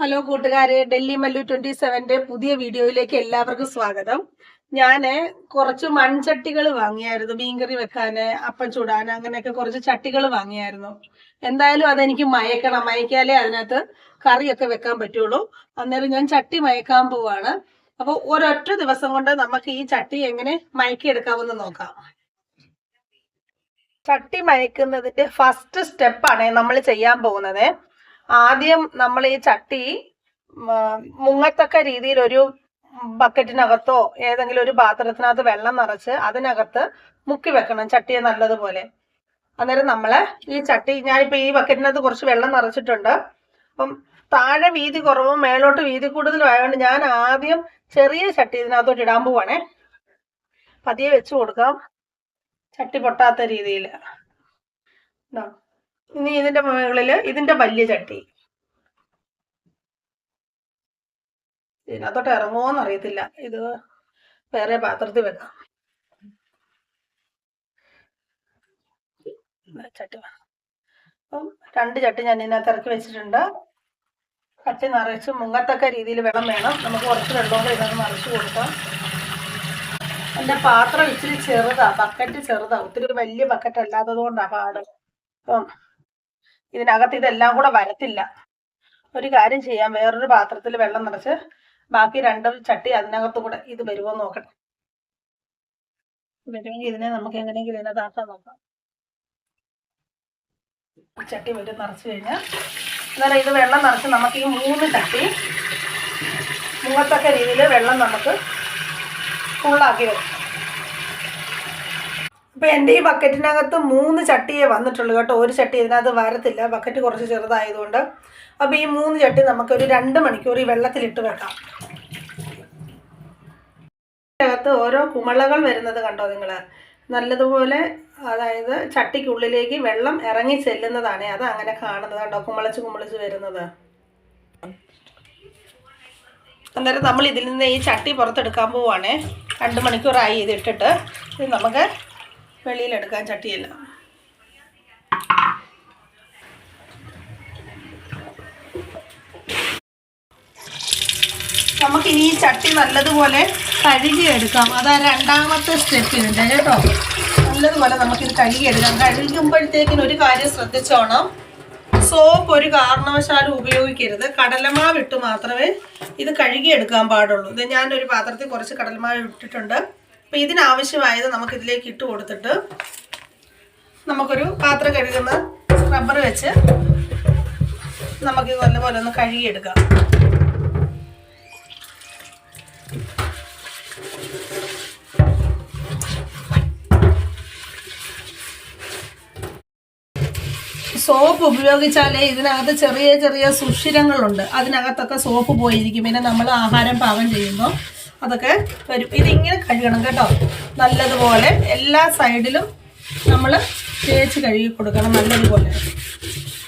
Hello കൂട്ടുകാരെ Delhi Mallu twenty സെവന്റെ പുതിയ വീഡിയോയിലേക്ക് എല്ലാവർക്കും സ്വാഗതം. ഞാൻ കുറച്ച് മൺചട്ടികൾ വാങ്ങിയായിരുന്നു മീൻകറി വെക്കാന് അപ്പം ചൂടാൻ അങ്ങനെയൊക്കെ കുറച്ച് ചട്ടികൾ വാങ്ങിയായിരുന്നു. എന്തായാലും അതെനിക്ക് മയക്കണം മയക്കാലേ അതിനകത്ത് കറിയൊക്കെ വെക്കാൻ പറ്റുള്ളൂ. അന്നേരം ഞാൻ ചട്ടി മയക്കാൻ പോവാണ്. അപ്പൊ ഒരൊറ്റ ദിവസം കൊണ്ട് നമുക്ക് ഈ ചട്ടി എങ്ങനെ മയക്കിയെടുക്കാമെന്ന് നോക്കാം. ചട്ടി മയക്കുന്നതിന്റെ ഫസ്റ്റ് സ്റ്റെപ്പാണ് നമ്മൾ ചെയ്യാൻ പോകുന്നത്. ആദ്യം നമ്മൾ ഈ ചട്ടി മുങ്ങത്തക്ക രീതിയിൽ ഒരു ബക്കറ്റിനകത്തോ ഏതെങ്കിലും ഒരു പാത്രത്തിനകത്ത് വെള്ളം നിറച്ച് അതിനകത്ത് മുക്കി വെക്കണം ചട്ടിയെ നല്ലതുപോലെ. അന്നേരം നമ്മൾ ഈ ചട്ടി ഞാനിപ്പോ ഈ ബക്കറ്റിനകത്ത് കുറച്ച് വെള്ളം നിറച്ചിട്ടുണ്ട്. അപ്പം താഴെ വീതി കുറവും മേലോട്ട് വീതി കൂടുതലും ആയതുകൊണ്ട് ഞാൻ ആദ്യം ചെറിയ ചട്ടി ഇതിനകത്തോട്ട് ഇടാൻ പോവാണേ. പതിയെ വെച്ച് കൊടുക്കാം. ചട്ടി പൊട്ടാത്ത രീതിയിൽ ഇനി ഇതിന്റെ മുകളിൽ ഇതിന്റെ വലിയ ചട്ടി. ഇതിനകത്തോട്ട് ഇറങ്ങുമോന്ന് അറിയത്തില്ല. ഇത് വേറെ പാത്രത്തിൽ വെക്കാം. ചട്ടി അപ്പം രണ്ട് ചട്ടി ഞാൻ ഇതിനകത്ത് ഇറക്കി വെച്ചിട്ടുണ്ട്. ചട്ടി നിറച്ച് മുങ്ങത്തക്ക രീതിയിൽ വെള്ളം വേണം. നമുക്ക് കുറച്ച് വെള്ളം കൂടെ ഇതിനകത്ത് നിറച്ച് കൊടുക്കാം. എന്റെ പാത്രം ഇച്ചിരി ചെറുതാ ബക്കറ്റ് ചെറുതാ. ഒത്തിരി വലിയ ബക്കറ്റ് അല്ലാത്തത് കൊണ്ടാ പാട്. അപ്പം ഇതിനകത്ത് ഇതെല്ലാം കൂടെ വരത്തില്ല. ഒരു കാര്യം ചെയ്യാം. വേറൊരു പാത്രത്തിൽ വെള്ളം നിറച്ച് ബാക്കി രണ്ട് ചട്ടി അതിനകത്ത് കൂടെ ഇത് വരുമോ നോക്കണം വരുമെങ്കിൽ ഇതിനെ നമുക്ക് എങ്ങനെയെങ്കിലും ഇതിനകത്താക്കാൻ നോക്കാം. ഈ ചട്ടി വരും നിറച്ച് കഴിഞ്ഞാൽ അന്നേരം ഇത് വെള്ളം നിറച്ച് നമുക്ക് ഈ മൂന്ന് ചട്ടി മുങ്ങത്തക്ക രീതിയിൽ വെള്ളം നമുക്ക് ഫുള്ളാക്കി വെക്കാം. അപ്പൊ എന്റെ ഈ ബക്കറ്റിനകത്ത് മൂന്ന് ചട്ടിയേ വന്നിട്ടുള്ളൂ കേട്ടോ. ഒരു ചട്ടി ഇതിനകത്ത് വരത്തില്ല. ബക്കറ്റ് കുറച്ച് ചെറുതായതുകൊണ്ട്. അപ്പോൾ ഈ മൂന്ന് ചട്ടി നമുക്കൊരു രണ്ട് മണിക്കൂർ ഈ വെള്ളത്തിലിട്ട് വെക്കാം. അകത്ത് ഓരോ കുമളകൾ വരുന്നത് കണ്ടോ നിങ്ങൾ നല്ലതുപോലെ അതായത് ചട്ടിക്കുള്ളിലേക്ക് വെള്ളം ഇറങ്ങി ചെല്ലുന്നതാണ്. അത് അങ്ങനെ കാണുന്നത് കേട്ടോ കുമളിച്ച് കുമളിച്ച് വരുന്നത്. അന്നേരം നമ്മൾ ഇതിൽ നിന്ന് ഈ ചട്ടി പുറത്തെടുക്കാൻ പോവുകയാണേ രണ്ട് മണിക്കൂറായി ഇത് ഇട്ടിട്ട് ഇത് നമുക്ക് വെളിയിലെടുക്കാൻ ചട്ടിയെല്ലാം. നമുക്ക് ഈ ചട്ടി നല്ലതുപോലെ കഴുകിയെടുക്കാം. അതാ രണ്ടാമത്തെ സ്റ്റെപ്പ് ഇതിന്റെ കേട്ടോ. നല്ലതുപോലെ നമുക്കിത് കഴുകിയെടുക്കാം. കഴുകുമ്പോഴത്തേക്കിന് ഒരു കാര്യം ശ്രദ്ധിച്ചോണം. സോപ്പ് ഒരു കാരണവശാലും ഉപയോഗിക്കരുത്. കടലമാവ് ഇട്ട് മാത്രമേ ഇത് കഴുകിയെടുക്കാൻ പാടുള്ളൂ. ഇത് ഞാനൊരു പാത്രത്തിൽ കുറച്ച് കടലമാവ് ഇട്ടിട്ടുണ്ട്. അപ്പോൾ ഇതിനാവശ്യമായത് നമുക്ക് ഇതിലേക്ക് ഇട്ട് കൊടുത്തിട്ട് നമുക്കൊരു പാത്രം കഴുകുന്ന റബ്ബർ വെച്ച് നമുക്കിത് നല്ലപോലെ ഒന്ന് കഴുകിയെടുക്കാം. സോപ്പ് ഉപയോഗിച്ചാലേ ഇതിനകത്ത് ചെറിയ ചെറിയ സുഷിരങ്ങളുണ്ട്. അതിനകത്തൊക്കെ സോപ്പ് പോയിരിക്കും. പിന്നെ നമ്മൾ ആഹാരം പാകം ചെയ്യുമ്പോൾ അതൊക്കെ വരും. ഇതിങ്ങനെ കഴുകണം കേട്ടോ. നല്ലതുപോലെ എല്ലാ സൈഡിലും നമ്മൾ തേച്ച് കഴുകി കൊടുക്കണം നല്ലതുപോലെ.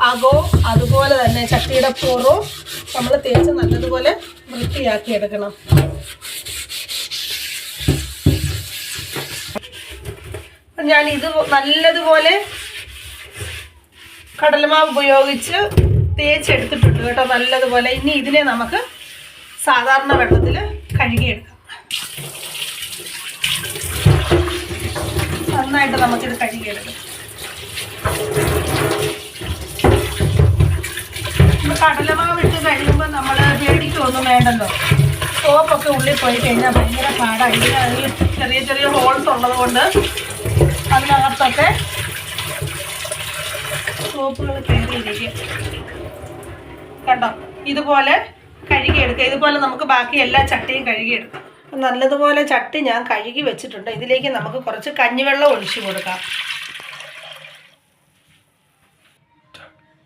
അകോ അതുപോലെ തന്നെ ചട്ടിയുടെ പുറവും നമ്മൾ തേച്ച് നല്ലതുപോലെ വൃത്തിയാക്കി എടുക്കണം. ഞാൻ ഇത് നല്ലതുപോലെ കടലമാവ് ഉപയോഗിച്ച് തേച്ചെടുത്തിട്ടുണ്ട് കേട്ടോ നല്ലതുപോലെ. ഇനി ഇതിനെ നമുക്ക് സാധാരണ വെള്ളത്തിൽ കഴുകിയെടുക്കാം. നന്നായിട്ട് നമുക്കിത് കഴുകിയെടുക്കാം. കടലമാവ് ഇട്ട് കഴിയുമ്പോൾ നമ്മൾ പേടിക്കൊന്നും വേണ്ടല്ലോ. സോപ്പൊക്കെ ഉള്ളിൽ പോയി കഴിഞ്ഞാൽ ഭയങ്കര ഈ ചെറിയ ചെറിയ ഹോൾസ് ഉള്ളത് കൊണ്ട് അതിനകത്തൊക്കെ സോപ്പുകൾ കയറിയിരിക്കും കണ്ടോ? ഇതുപോലെ കഴുകിയെടുക്കുക. ഇതുപോലെ നമുക്ക് ബാക്കി എല്ലാ ചട്ടിയും കഴുകിയെടുക്കാം. നല്ലതുപോലെ ചട്ടി ഞാൻ കഴുകി വെച്ചിട്ടുണ്ട്. ഇതിലേക്ക് നമുക്ക് കുറച്ച് കഞ്ഞിവെള്ളം ഒഴിച്ചു കൊടുക്കാം.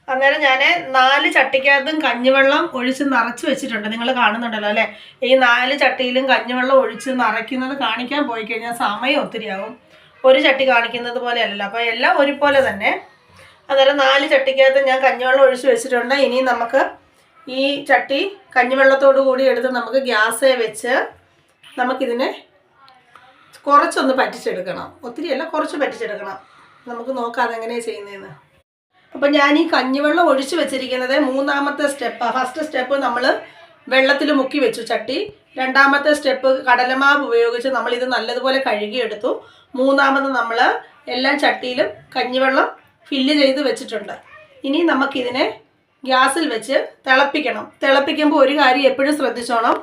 അന്നേരം ഞാൻ നാല് ചട്ടിക്കകത്തും കഞ്ഞിവെള്ളം ഒഴിച്ച് നിറച്ച് വെച്ചിട്ടുണ്ട്. നിങ്ങൾ കാണുന്നുണ്ടല്ലോ അല്ലേ? ഈ നാല് ചട്ടിയിലും കഞ്ഞിവെള്ളം ഒഴിച്ച് നിറയ്ക്കുന്നത് കാണിക്കാൻ പോയി കഴിഞ്ഞാൽ സമയം ഒത്തിരിയാവും. ഒരു ചട്ടി കാണിക്കുന്നത് പോലെ അല്ലല്ലോ. അപ്പോൾ എല്ലാം ഒരുപോലെ തന്നെ. അന്നേരം നാല് ചട്ടിക്കകത്ത് ഞാൻ കഞ്ഞിവെള്ളം ഒഴിച്ച് വെച്ചിട്ടുണ്ട്. ഇനി നമുക്ക് ഈ ചട്ടി കഞ്ഞിവെള്ളത്തോടു കൂടി എടുത്ത് നമുക്ക് ഗ്യാസേ വെച്ച് നമുക്കിതിനെ കുറച്ചൊന്ന് പറ്റിച്ചെടുക്കണം. ഒത്തിരിയല്ല കുറച്ച് പറ്റിച്ചെടുക്കണം. നമുക്ക് നോക്കാം അതെങ്ങനെയാണ് ചെയ്യുന്നതെന്ന് അപ്പം ഞാൻ ഈ കഞ്ഞിവെള്ളം ഒഴിച്ച് വെച്ചിരിക്കുന്നത് മൂന്നാമത്തെ സ്റ്റെപ്പ്. ഫസ്റ്റ് സ്റ്റെപ്പ് നമ്മൾ വെള്ളത്തിൽ മുക്കി വെച്ചു ചട്ടി. രണ്ടാമത്തെ സ്റ്റെപ്പ് കടലമാവ് ഉപയോഗിച്ച് നമ്മളിത് നല്ലതുപോലെ കഴുകിയെടുത്തു. മൂന്നാമത് നമ്മൾ എല്ലാ ചട്ടിയിലും കഞ്ഞിവെള്ളം ഫില്ല് ചെയ്ത് വെച്ചിട്ടുണ്ട്. ഇനി നമുക്കിതിനെ ഗ്യാസിൽ വെച്ച് തിളപ്പിക്കണം. തിളപ്പിക്കുമ്പോൾ ഒരു കാര്യം എപ്പോഴും ശ്രദ്ധിച്ചോണം.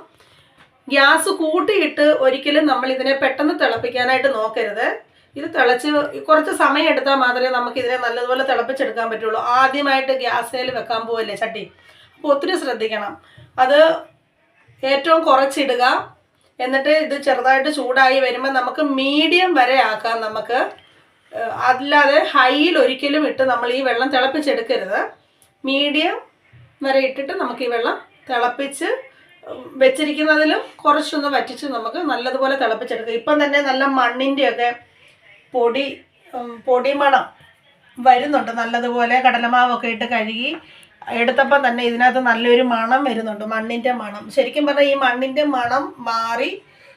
ഗ്യാസ് കൂട്ടിയിട്ട് ഒരിക്കലും നമ്മൾ ഇതിനെ പെട്ടെന്ന് തിളപ്പിക്കാനായിട്ട് നോക്കരുത്. ഇത് തിളച്ച് കുറച്ച് സമയം എടുത്താൽ മാത്രമേ നമുക്ക് ഇതിനെ നല്ലതുപോലെ തിളപ്പിച്ചെടുക്കാൻ പറ്റുള്ളൂ. ആദ്യമായിട്ട് ഗ്യാസേൽ വെക്കാൻ പോവല്ലേ ചട്ടി? അപ്പോൾ ഒത്തിരി ശ്രദ്ധിക്കണം. അത് ഏറ്റവും കുറച്ചിടുക. എന്നിട്ട് ഇത് ചെറുതായിട്ട് ചൂടായി വരുമ്പോൾ നമുക്ക് മീഡിയം വരെ ആക്കാം നമുക്ക്. അല്ലാതെ ഹൈയിൽ ഒരിക്കലും ഇട്ട് നമ്മൾ ഈ വെള്ളം തിളപ്പിച്ചെടുക്കരുത്. മീഡിയം വരെ ഇട്ടിട്ട് നമുക്ക് ഈ വെള്ളം തിളപ്പിച്ച് വെച്ചിരിക്കുന്നതിലും കുറച്ചൊന്ന് വറ്റിച്ച് നമുക്ക് നല്ലതുപോലെ തിളപ്പിച്ചെടുക്കാം. ഇപ്പം തന്നെ നല്ല മണ്ണിന്റെയൊക്കെ പൊടി പൊടി പൊടിമണം വരുന്നുണ്ട്. നല്ലതുപോലെ കടലമാവൊക്കെ ഇട്ട് കഴുകി എടുത്തപ്പോൾ തന്നെ ഇതിനകത്ത് നല്ലൊരു മണം വരുന്നുണ്ട്. മണ്ണിന്റെ മണം. ശരിക്കും പറഞ്ഞാൽ ഈ മണ്ണിന്റെ മണം മാറി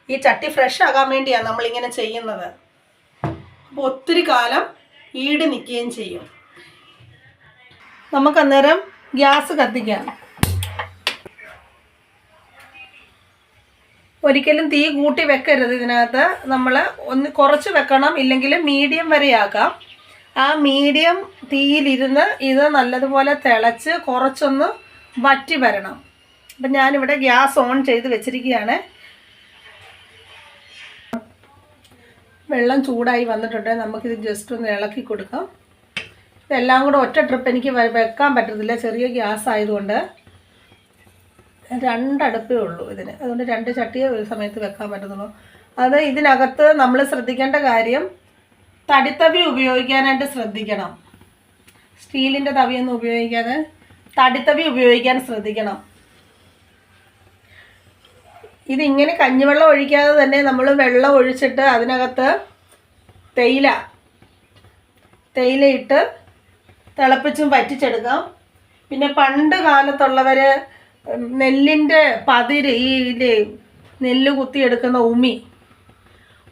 ഈ ചട്ടി ഫ്രഷ് ആകാൻ വേണ്ടിയാണ് നമ്മളിങ്ങനെ ചെയ്യുന്നത്. അപ്പോൾ ഒത്തിരി കാലം ഈട് നിൽക്കുകയും ചെയ്യും. നമുക്ക് അന്നേരം ഗ്യാസ് കത്തിക്കാം. ഒരിക്കലും തീ കൂട്ടി വെക്കരുത് ഇതിനകത്ത്. നമ്മൾ ഒന്ന് കുറച്ച് വെക്കണം ഇല്ലെങ്കിൽ മീഡിയം വരെ ആക്കാം. ആ മീഡിയം തീയിലിരുന്ന് ഇത് നല്ലതുപോലെ തിളച്ച് കുറച്ചൊന്ന് വറ്റി വരണം. അപ്പം ഞാനിവിടെ ഗ്യാസ് ഓൺ ചെയ്ത് വെച്ചിരിക്കുകയാണ്. വെള്ളം ചൂടായി വന്നിട്ടുണ്ട്. നമുക്കിത് ജസ്റ്റ് ഒന്ന് ഇളക്കി കൊടുക്കാം. ഇതെല്ലാം കൂടെ ഒറ്റ ട്രിപ്പ് എനിക്ക് വെക്കാൻ പറ്റത്തില്ല. ചെറിയ ഗ്യാസ് ആയതുകൊണ്ട് രണ്ടടുപ്പേ ഉള്ളൂ ഇതിന്. അതുകൊണ്ട് രണ്ട് ചട്ടിയെ ഒരു സമയത്ത് വെക്കാൻ പറ്റത്തുള്ളൂ. അത് ഇതിനകത്ത് നമ്മൾ ശ്രദ്ധിക്കേണ്ട കാര്യം തടിത്തവി ഉപയോഗിക്കാനായിട്ട് ശ്രദ്ധിക്കണം. സ്റ്റീലിന്റെ തവിയൊന്നും ഉപയോഗിക്കാതെ തടിത്തവി ഉപയോഗിക്കാൻ ശ്രദ്ധിക്കണം. ഇതിങ്ങനെ കഞ്ഞിവെള്ളം ഒഴിക്കാതെ തന്നെ നമ്മൾ വെള്ളം ഒഴിച്ചിട്ട് അതിനകത്ത് തേയില തേയിലയിട്ട് തിളപ്പിച്ചും വറ്റിച്ചെടുക്കാം. പിന്നെ പണ്ട് കാലത്തുള്ളവർ നെല്ലിന്റെ പതിര് ഈ നെല്ല് കുത്തിയെടുക്കുന്ന ഉമി.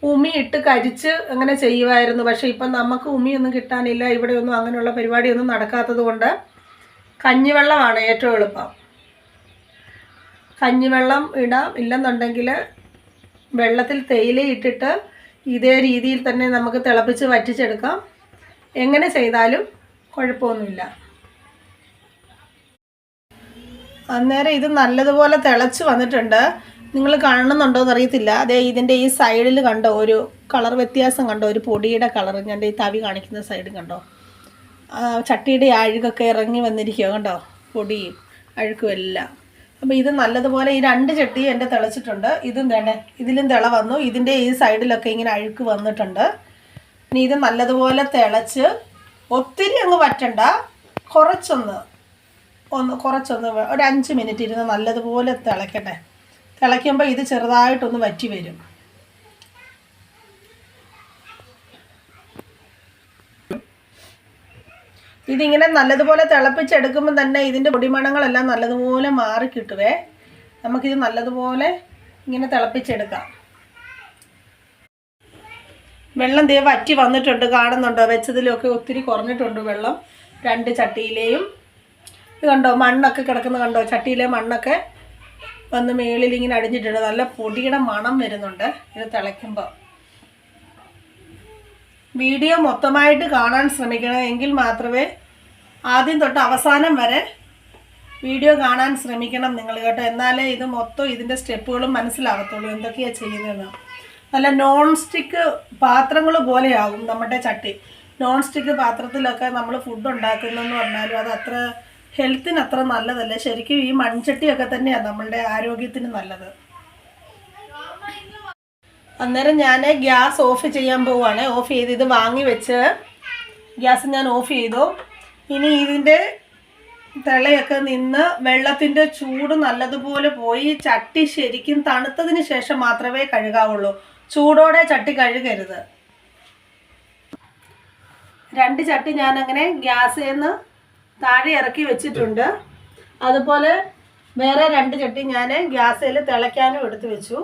ഉമി ഇട്ട് കരിച്ച് അങ്ങനെ ചെയ്യുമായിരുന്നു പക്ഷേ ഇപ്പം നമുക്ക് ഉമിയൊന്നും കിട്ടാനില്ല. ഇവിടെയൊന്നും അങ്ങനെയുള്ള പരിപാടിയൊന്നും നടക്കാത്തത് കൊണ്ട് കഞ്ഞിവെള്ളമാണ് ഏറ്റവും എളുപ്പം. കഞ്ഞിവെള്ളം ഇടാം. ഇല്ലെന്നുണ്ടെങ്കിൽ വെള്ളത്തിൽ തേയില ഇട്ടിട്ട് ഇതേ രീതിയിൽ തന്നെ നമുക്ക് തിളപ്പിച്ച് വറ്റിച്ചെടുക്കാം. എങ്ങനെ ചെയ്താലും കുഴപ്പമൊന്നുമില്ല. അന്നേരം ഇത് നല്ലതുപോലെ തിളച്ച് വന്നിട്ടുണ്ട്. നിങ്ങൾ കാണുന്നുണ്ടോ എന്നറിയത്തില്ല അതേ ഇതിന്റെ ഈ സൈഡിൽ കണ്ടോ ഒരു കളർ വ്യത്യാസം കണ്ടോ? ഒരു പൊടിയുടെ കളർ. ഞാൻ ഈ തവി കാണിക്കുന്ന സൈഡ് കണ്ടോ? ചട്ടിയുടെ അഴുകൊക്കെ ഇറങ്ങി വന്നിരിക്കുക കണ്ടോ? പൊടിയും അഴുക്കും എല്ലാം. അപ്പോൾ ഇത് നല്ലതുപോലെ ഈ രണ്ട് ചട്ടി എന്റെ തിളച്ചിട്ടുണ്ട്. ഇതും വേണ്ടേ ഇതിലും തിള വന്നു. ഇതിന്റെ ഈ സൈഡിലൊക്കെ ഇങ്ങനെ അഴുക്ക് വന്നിട്ടുണ്ട്. ഇനി ഇത് നല്ലതുപോലെ തിളച്ച് ഒത്തിരി അങ്ങ് വറ്റണ്ട കുറച്ചൊന്ന് ഒന്ന് കുറച്ചൊന്ന് ഒരു അഞ്ച് മിനിറ്റ് ഇരുന്ന് നല്ലതുപോലെ തിളയ്ക്കട്ടെ തിളയ്ക്കുമ്പോൾ ഇത് ചെറുതായിട്ടൊന്ന് വറ്റി വരും. ഇതിങ്ങനെ നല്ലതുപോലെ തിളപ്പിച്ചെടുക്കുമ്പോൾ തന്നെ ഇതിന്റെ പൊടിമണങ്ങളെല്ലാം നല്ലതുപോലെ മാറി കിട്ടുവേ നമുക്കിത് നല്ലതുപോലെ ഇങ്ങനെ തിളപ്പിച്ചെടുക്കാം. വെള്ളം ദേ വറ്റി വന്നിട്ടുണ്ട് കാണുന്നുണ്ടോ? വെച്ചതിലൊക്കെ ഒത്തിരി കുറഞ്ഞിട്ടുണ്ട് വെള്ളം. രണ്ട് ചട്ടിയിലെയും. ഇത് കണ്ടോ? മണ്ണൊക്കെ കിടക്കുന്ന കണ്ടോ? ചട്ടിയിലെ മണ്ണൊക്കെ വന്ന് മേളിൽ ഇങ്ങനെ അടിഞ്ഞിട്ടുണ്ട്. നല്ല പൊടിയുടെ മണം വരുന്നുണ്ട് ഇത് തിളയ്ക്കുമ്പോൾ വീഡിയോ മൊത്തമായിട്ട് കാണാൻ ശ്രമിക്കണം. എങ്കിൽ മാത്രമേ ആദ്യം തൊട്ട് അവസാനം വരെ വീഡിയോ കാണാൻ ശ്രമിക്കണം നിങ്ങൾ കേട്ടോ. എന്നാലേ ഇത് മൊത്തം ഇതിന്റെ സ്റ്റെപ്പുകളും മനസ്സിലാകത്തുള്ളൂ എന്തൊക്കെയാണ് ചെയ്യുന്നതെന്ന്. നല്ല നോൺ സ്റ്റിക്ക് പാത്രങ്ങൾ പോലെയാകും നമ്മുടെ ചട്ടി. നോൺ സ്റ്റിക്ക് പാത്രത്തിലൊക്കെ നമ്മൾ ഫുഡ് ഉണ്ടാക്കുന്നതെന്ന് പറഞ്ഞാലും അത് അത്ര ഹെൽത്തിന് അത്ര നല്ലതല്ല. ശരിക്കും ഈ മൺചട്ടിയൊക്കെ തന്നെയാണ് നമ്മളുടെ ആരോഗ്യത്തിന് നല്ലത്. അന്നേരം ഞാൻ ഗ്യാസ് ഓഫ് ചെയ്യാൻ പോവുകയാണ് ഓഫ് ചെയ്ത് ഇത് വാങ്ങി വെച്ച് ഗ്യാസ് ഞാൻ ഓഫ് ചെയ്തു. ഇനി ഇതിന്റെ തിളയൊക്കെ നിന്ന് വെള്ളത്തിന്റെ ചൂട് നല്ലതുപോലെ പോയി ചട്ടി ശരിക്കും തണുത്തതിന് ശേഷം മാത്രമേ കഴുകാവുള്ളൂ. ചൂടോടെ ചട്ടി കഴുകരുത്. രണ്ട് ചട്ടി ഞാനങ്ങനെ ഗ്യാസിൽ നിന്ന് താഴെ ഇറക്കി വെച്ചിട്ടുണ്ട്. അതുപോലെ വേറെ രണ്ട് ചട്ടി ഞാൻ ഗ്യാസിൽ തിളയ്ക്കാനും എടുത്തു വെച്ചു.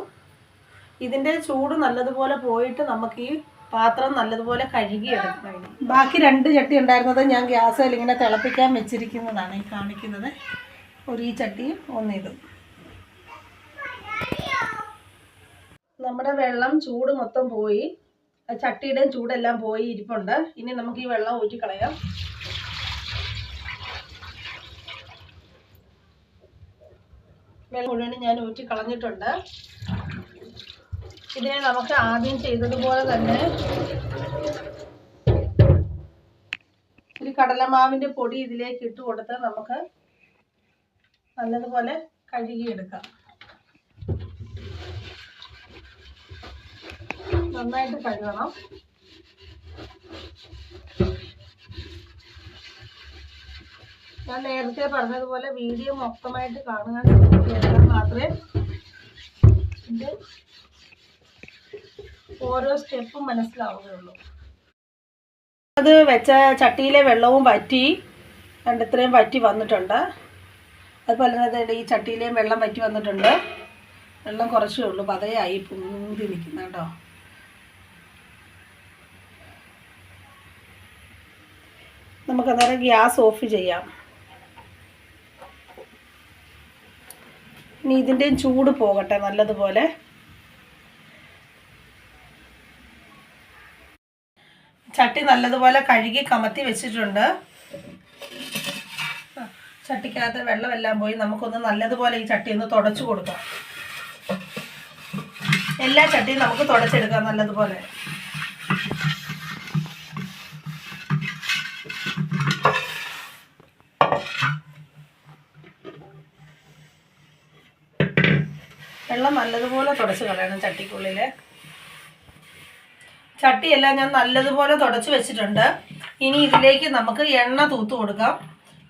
ഇതിന്റെ ചൂട് നല്ലതുപോലെ പോയിട്ട് നമുക്ക് ഈ പാത്രം നല്ലതുപോലെ കഴുകി ബാക്കി രണ്ട് ചട്ടി ഉണ്ടായിരുന്നത് ഞാൻ ഗ്യാസിൽ ഇങ്ങനെ തിളപ്പിക്കാൻ വെച്ചിരിക്കുന്നതാണ് ഈ കാണിക്കുന്നത്. ഒരു ഈ ചട്ടിയും ഒന്നിതും. നമ്മുടെ വെള്ളം ചൂട് മൊത്തം പോയി. ചട്ടിയുടെയും ചൂടെല്ലാം പോയി ഇരിപ്പുണ്ട്. ഇനി നമുക്ക് ഈ വെള്ളം ഊറ്റിക്കളയാം. വെള്ളം മുഴുവനും ഞാൻ ഊറ്റി കളഞ്ഞിട്ടുണ്ട് ഇതിനെ നമുക്ക് ആദ്യം ചെയ്തതുപോലെ തന്നെ ഒരു കടലമാവിന്റെ പൊടി ഇതിലേക്ക് ഇട്ട് കൊടുത്ത് നമുക്ക് നല്ലതുപോലെ കഴുകിയെടുക്കാം. നന്നായിട്ട് കഴുകണം. ഞാൻ നേരത്തെ പറഞ്ഞതുപോലെ വീഡിയോ മൊത്തമായിട്ട് കാണുക ശ്രമിക്കുക മാത്രമേ ഇത് ഓരോ സ്റ്റെപ്പും മനസ്സിലാവുകയുള്ളൂ. അത് വെച്ച ചട്ടിയിലെ വെള്ളവും വറ്റി രണ്ടിത്രയും വറ്റി വന്നിട്ടുണ്ട്. അതുപോലെ തന്നെ ഈ ചട്ടിയിലെയും വെള്ളം വറ്റി വന്നിട്ടുണ്ട്. വെള്ളം കുറച്ചേ ഉള്ളൂ പതയായി പൂന്തി നിൽക്കുന്ന കേട്ടോ. നമുക്ക് അന്നേരം ഗ്യാസ് ഓഫ് ചെയ്യാം. ഇനി ഇതിന്റെയും ചൂട് പോകട്ടെ നല്ലതുപോലെ. ചട്ടി നല്ലതുപോലെ കഴുകി കമത്തി വെച്ചിട്ടുണ്ട്. ചട്ടിക്കകത്ത് വെള്ളമെല്ലാം പോയി. നമുക്കൊന്ന് നല്ലതുപോലെ ഈ ചട്ടി ഒന്ന് തുടച്ചു കൊടുക്കാം. എല്ലാ ചട്ടിയും നമുക്ക് തുടച്ചെടുക്കാം നല്ലതുപോലെ വെള്ളം നല്ലതുപോലെ തുടച്ച് കളയണം ചട്ടിക്കുള്ളിൽ ചട്ടിയെല്ലാം ഞാൻ നല്ലതുപോലെ തുടച്ച് വെച്ചിട്ടുണ്ട്. ഇനി ഇതിലേക്ക് നമുക്ക് എണ്ണ തൂത്ത് കൊടുക്കാം.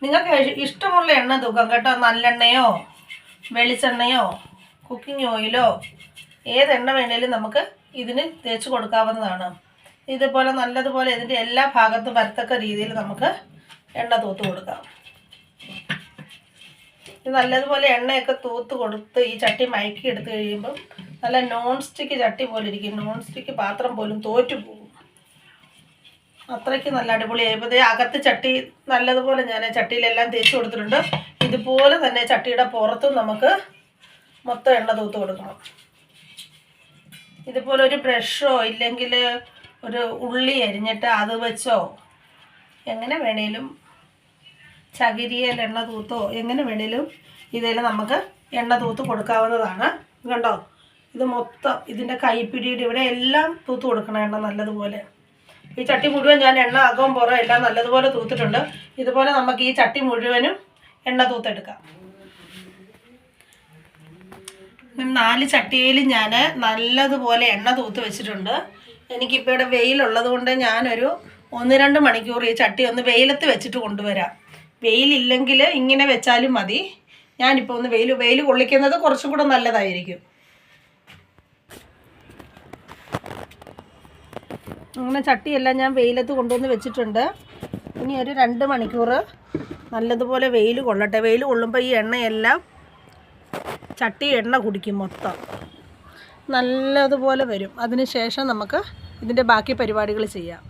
നിങ്ങൾക്ക് ഇഷ്ടമുള്ള എണ്ണ തൂക്കാം കേട്ടോ. നല്ലെണ്ണയോ വെളിച്ചെണ്ണയോ കുക്കിംഗ് ഓയിലോ ഏത് എണ്ണ വേണേലും നമുക്ക് ഇതിന് തേച്ച് കൊടുക്കാവുന്നതാണ്. ഇതുപോലെ നല്ലതുപോലെ ഇതിന്റെ എല്ലാ ഭാഗത്തും വരത്തക്ക രീതിയിൽ നമുക്ക് എണ്ണ തൂത്ത് കൊടുക്കാം. നല്ലതുപോലെ എണ്ണയൊക്കെ തൂത്ത് കൊടുത്ത് ഈ ചട്ടി മയക്കി എടുത്ത് കഴിയുമ്പം നല്ല നോൺ സ്റ്റിക്ക് ചട്ടി പോലെ ഇരിക്കും. നോൺ സ്റ്റിക്ക് പാത്രം പോലും തോറ്റു പോകും. അത്രയ്ക്ക് നല്ല അടിപൊളിയായപ്പോൾ അകത്ത് ചട്ടി നല്ലതുപോലെ ഞാൻ ചട്ടിയിലെല്ലാം തേച്ച് കൊടുത്തിട്ടുണ്ട്. ഇതുപോലെ തന്നെ ചട്ടിയുടെ പുറത്തും നമുക്ക് മൊത്തം എണ്ണ തൂത്ത് കൊടുക്കണം. ഇതുപോലെ ഒരു ബ്രഷോ ഇല്ലെങ്കിൽ ഒരു ഉള്ളി അരിഞ്ഞിട്ട് അത് വെച്ചോ എങ്ങനെ വേണേലും ചകിരിയിൽ എണ്ണ തൂത്തോ എങ്ങനെ വേണേലും ഇതിൽ നമുക്ക് എണ്ണ തൂത്ത് കൊടുക്കാവുന്നതാണ്. കണ്ടോ? ഇത് മൊത്തം ഇതിന്റെ കൈപ്പിടിയുടെ ഇവിടെ എല്ലാം തൂത്ത് കൊടുക്കണം എണ്ണ നല്ലതുപോലെ. ഈ ചട്ടി മുഴുവൻ ഞാൻ എണ്ണ അകവും പുറം എല്ലാം നല്ലതുപോലെ തൂത്തിട്ടുണ്ട്. ഇതുപോലെ നമുക്ക് ഈ ചട്ടി മുഴുവനും എണ്ണ തൂത്തെടുക്കാം. നാല് ചട്ടിയിൽ ഞാൻ നല്ലതുപോലെ എണ്ണ തൂത്ത് വെച്ചിട്ടുണ്ട്. എനിക്കിപ്പോൾ ഇവിടെ വെയിലുള്ളത് കൊണ്ട് ഞാനൊരു ഒന്ന് രണ്ട് മണിക്കൂർ ഈ ചട്ടി ഒന്ന് വെയിലത്ത് വെച്ചിട്ട് കൊണ്ടുവരാം. വെയിലില്ലെങ്കിൽ ഇങ്ങനെ വെച്ചാലും മതി. ഞാനിപ്പോൾ ഒന്ന് വെയിൽ വെയിൽ കൊള്ളിക്കുന്നത് കുറച്ചും കൂടെ നല്ലതായിരിക്കും. അങ്ങനെ ചട്ടിയെല്ലാം ഞാൻ വെയിലത്ത് കൊണ്ടുവന്ന് വെച്ചിട്ടുണ്ട്. ഇനി ഒരു രണ്ട് മണിക്കൂർ നല്ലതുപോലെ വെയിൽ കൊള്ളട്ടെ. വെയിൽ കൊള്ളുമ്പോൾ ഈ എണ്ണയെല്ലാം ചട്ടി എണ്ണ കുടിക്കും മൊത്തം. നല്ലതുപോലെ വരും. അതിന് ശേഷം നമുക്ക് ഇതിന്റെ ബാക്കി പരിപാടികൾ ചെയ്യാം.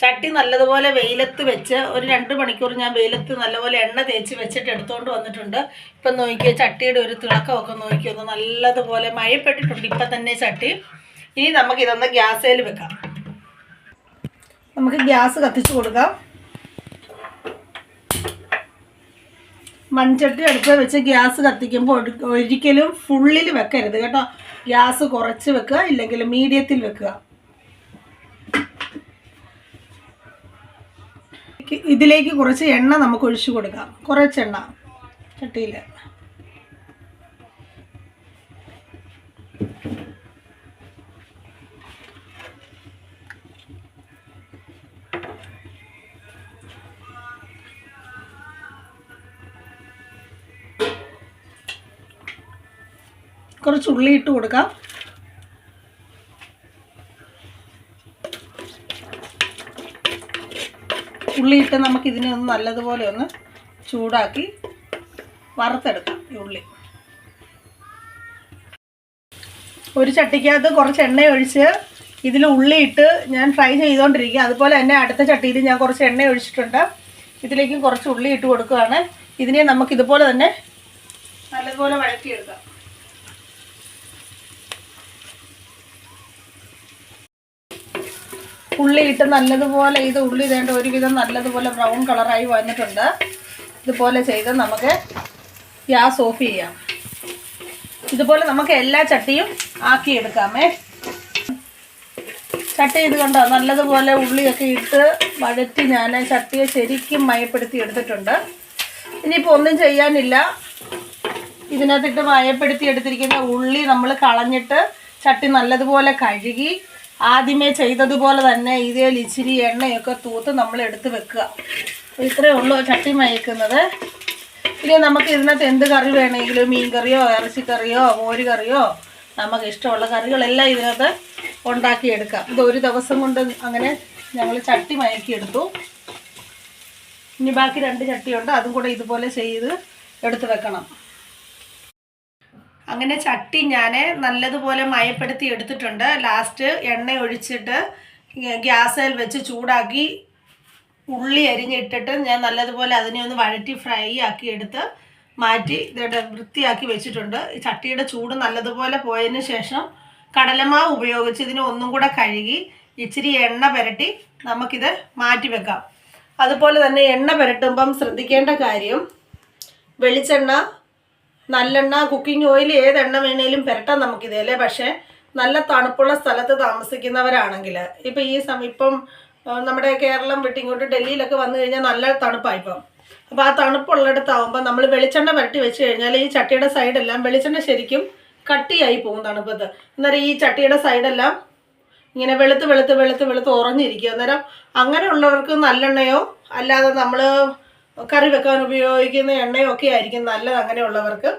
ചട്ടി നല്ലതുപോലെ വെയിലത്ത് വെച്ച് ഒരു രണ്ട് മണിക്കൂർ ഞാൻ വെയിലത്ത് നല്ലപോലെ എണ്ണ തേച്ച് വെച്ചിട്ട് എടുത്തുകൊണ്ട് വന്നിട്ടുണ്ട്. ഇപ്പം നോക്കിയ ചട്ടിയുടെ ഒരു തിളക്കമൊക്കെ നോക്കിയോ ഒന്ന് നല്ലതുപോലെ മയപ്പെട്ടിട്ടുണ്ട് ഇപ്പം തന്നെ ചട്ടി. ഇനി നമുക്ക് ഇതൊന്ന് ഗ്യാസേൽ വെക്കാം. നമുക്ക് ഗ്യാസ് കത്തിച്ചു കൊടുക്കാം. മൺചട്ടി അടുത്ത് വെച്ച് ഗ്യാസ് കത്തിക്കുമ്പോൾ ഒരി- ഒരിക്കലും ഫുള്ളിൽ വെക്കരുത് കേട്ടോ. ഗ്യാസ് കുറച്ച് വെക്കുക ഇല്ലെങ്കിൽ മീഡിയത്തിൽ വെക്കുക. ഇ- ഇതിലേക്ക് കുറച്ച് എണ്ണ നമുക്ക് ഒഴിച്ചു കൊടുക്കാം. കുറച്ച് എണ്ണ ചട്ടിയിൽ. കുറച്ച് ഉള്ളി ഇട്ട് കൊടുക്കാം. ഉള്ളി ഇട്ട് നമുക്ക് ഇതിനെ ഒന്ന് നല്ലതുപോലെ ഒന്ന് ചൂടാക്കി വറുത്തെടുക്കാം ഈ ഉള്ളി. ഒരു ചട്ടിക്കകത്ത് കുറച്ച് എണ്ണ ഒഴിച്ച് ഇതിൽ ഉള്ളിയിട്ട് ഞാൻ ഫ്രൈ ചെയ്തുകൊണ്ടിരിക്കുക അതുപോലെ തന്നെ അടുത്ത ചട്ടിയിൽ ഞാൻ കുറച്ച് എണ്ണ ഒഴിച്ചിട്ടുണ്ട്. ഇതിലേക്കും കുറച്ച് ഉള്ളി ഇട്ട് കൊടുക്കുകയാണ്. ഇതിനെ നമുക്ക് ഇതുപോലെ തന്നെ നല്ലതുപോലെ വഴറ്റിയെടുക്കാം. ഉള്ളി ഇട്ട് നല്ലതുപോലെ ഇത് ഉള്ളി ഇതേണ്ട ഒരുവിധം നല്ലതുപോലെ ബ്രൗൺ കളറായി വന്നിട്ടുണ്ട്. ഇതുപോലെ ചെയ്ത് നമുക്ക് ഗ്യാസ് ഓഫ് ചെയ്യാം. ഇതുപോലെ നമുക്ക് എല്ലാ ചട്ടിയും ആക്കിയെടുക്കാമേ ചട്ടി ഇത് കണ്ടോ? നല്ലതുപോലെ ഉള്ളിയൊക്കെ ഇട്ട് വഴറ്റി ഞാൻ ചട്ടിയെ ശരിക്കും മയപ്പെടുത്തി എടുത്തിട്ടുണ്ട്. ഇനിയിപ്പോൾ ഒന്നും ചെയ്യാനില്ല. ഇതിനകത്തിട്ട് മയപ്പെടുത്തി എടുത്തിരിക്കുന്ന ഉള്ളി നമ്മൾ കളഞ്ഞിട്ട് ചട്ടി നല്ലതുപോലെ കഴുകി ആദ്യമേ ചെയ്തതുപോലെ തന്നെ ഇതേ ഇച്ചിരി എണ്ണയൊക്കെ തൂത്ത് നമ്മൾ എടുത്ത് വെക്കുക. ഇത്രയേ ഉള്ളൂ ചട്ടി മയക്കുന്നത്. ഇനി നമുക്ക് ഇതിനകത്ത് എന്ത് കറി വേണമെങ്കിലും മീൻ കറിയോ ഇറച്ചിക്കറിയോ മോര് കറിയോ നമുക്ക് ഇഷ്ടമുള്ള കറികളെല്ലാം ഇതിനകത്ത് ഉണ്ടാക്കിയെടുക്കാം. ഇത് ഒരു ദിവസം കൊണ്ട് അങ്ങനെ ഞങ്ങൾ ചട്ടി മയക്കിയെടുത്തു. ഇനി ബാക്കി രണ്ട് ചട്ടിയുണ്ട് അതും കൂടെ ഇതുപോലെ ചെയ്ത് എടുത്ത് വെക്കണം. അങ്ങനെ ചട്ടി ഞാൻ നല്ലതുപോലെ മയപ്പെടുത്തി എടുത്തിട്ടുണ്ട്. ലാസ്റ്റ് എണ്ണ ഒഴിച്ചിട്ട് ഗ്യാസിൽ വെച്ച് ചൂടാക്കി ഉള്ളി അരിഞ്ഞിട്ടിട്ട് ഞാൻ നല്ലതുപോലെ അതിനെ ഒന്ന് വഴറ്റി ഫ്രൈ ആക്കി എടുത്ത് മാറ്റി ഇതോടെ വൃത്തിയാക്കി വെച്ചിട്ടുണ്ട്. ചട്ടിയുടെ ചൂട് നല്ലതുപോലെ പോയതിന് ശേഷം കടലമാവ് ഉപയോഗിച്ച് ഇതിനെ ഒന്നും കൂടെ കഴുകി ഇച്ചിരി എണ്ണ പുരട്ടി നമുക്കിത് മാറ്റി വെക്കാം. അതുപോലെ തന്നെ എണ്ണ പുരട്ടുമ്പം ശ്രദ്ധിക്കേണ്ട കാര്യം വെളിച്ചെണ്ണ നല്ലെണ്ണ കുക്കിംഗ് ഓയിൽ ഏത് എണ്ണ വേണേലും പുരട്ടാം നമുക്കിതല്ലേ പക്ഷേ നല്ല തണുപ്പുള്ള സ്ഥലത്ത് താമസിക്കുന്നവരാണെങ്കിൽ ഇപ്പം ഈ സമയം ഇപ്പം നമ്മുടെ കേരളം വിട്ടിങ്ങോട്ട് ഡൽഹിയിലൊക്കെ വന്നു കഴിഞ്ഞാൽ നല്ല തണുപ്പായി ഇപ്പം. അപ്പോൾ ആ തണുപ്പുള്ളിടത്താവുമ്പോൾ നമ്മൾ വെളിച്ചെണ്ണ വരട്ടി വെച്ച് കഴിഞ്ഞാൽ ഈ ചട്ടിയുടെ സൈഡെല്ലാം വെളിച്ചെണ്ണ ശരിക്കും കട്ടിയായി പോകും തണുപ്പത്ത് അന്നേരം ഈ ചട്ടിയുടെ സൈഡെല്ലാം ഇങ്ങനെ വെളുത്ത് വെളുത്ത് വെളുത്ത് വെളുത്ത് ഉറഞ്ഞിരിക്കും. അന്നേരം അങ്ങനെയുള്ളവർക്ക് നല്ലെണ്ണയോ അല്ലാതെ നമ്മൾ കറി വെക്കാൻ ഉപയോഗിക്കുന്ന എണ്ണയൊക്കെ ആയിരിക്കും നല്ലത് അങ്ങനെയുള്ളവർക്ക്.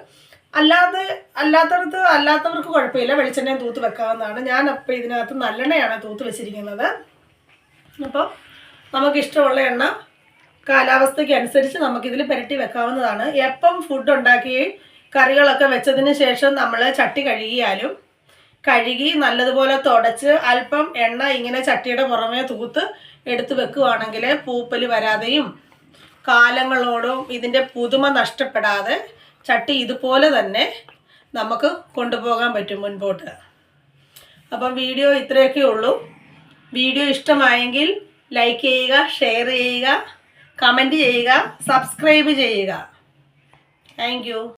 അല്ലാതെ അല്ലാത്തവർക്ക് അല്ലാത്തവർക്ക് കുഴപ്പമില്ല. വെളിച്ചെണ്ണയും തൂത്ത് വെക്കാവുന്നതാണ്. ഞാൻ അപ്പോൾ ഇതിനകത്ത് നല്ലെണ്ണയാണ് തൂത്ത് വെച്ചിരിക്കുന്നത്. അപ്പോൾ നമുക്കിഷ്ടമുള്ള എണ്ണ കാലാവസ്ഥയ്ക്ക് അനുസരിച്ച് നമുക്കിതിൽ പുരട്ടി വെക്കാവുന്നതാണ്. എപ്പം ഫുഡ് ഉണ്ടാക്കി കറികളൊക്കെ വെച്ചതിന് ശേഷം നമ്മൾ ചട്ടി കഴുകിയാലും കഴുകി നല്ലതുപോലെ തുടച്ച് അല്പം എണ്ണ ഇങ്ങനെ ചട്ടിയുടെ പുറമേ തൂത്ത് എടുത്ത് വെക്കുവാണെങ്കിൽ പൂപ്പൽ വരാതെയും കാലങ്ങളോടും ഇതിന്റെ പുതുമ നഷ്ടപ്പെടാതെ ചട്ടി ഇതുപോലെ തന്നെ നമുക്ക് കൊണ്ടുപോകാൻ പറ്റും മുൻപോട്ട്. അപ്പം വീഡിയോ ഇത്രയൊക്കെ ഉള്ളൂ. വീഡിയോ ഇഷ്ടമായെങ്കിൽ ലൈക്ക് ചെയ്യുക ഷെയർ ചെയ്യുക കമന്റ് ചെയ്യുക സബ്സ്ക്രൈബ് ചെയ്യുക. താങ്ക്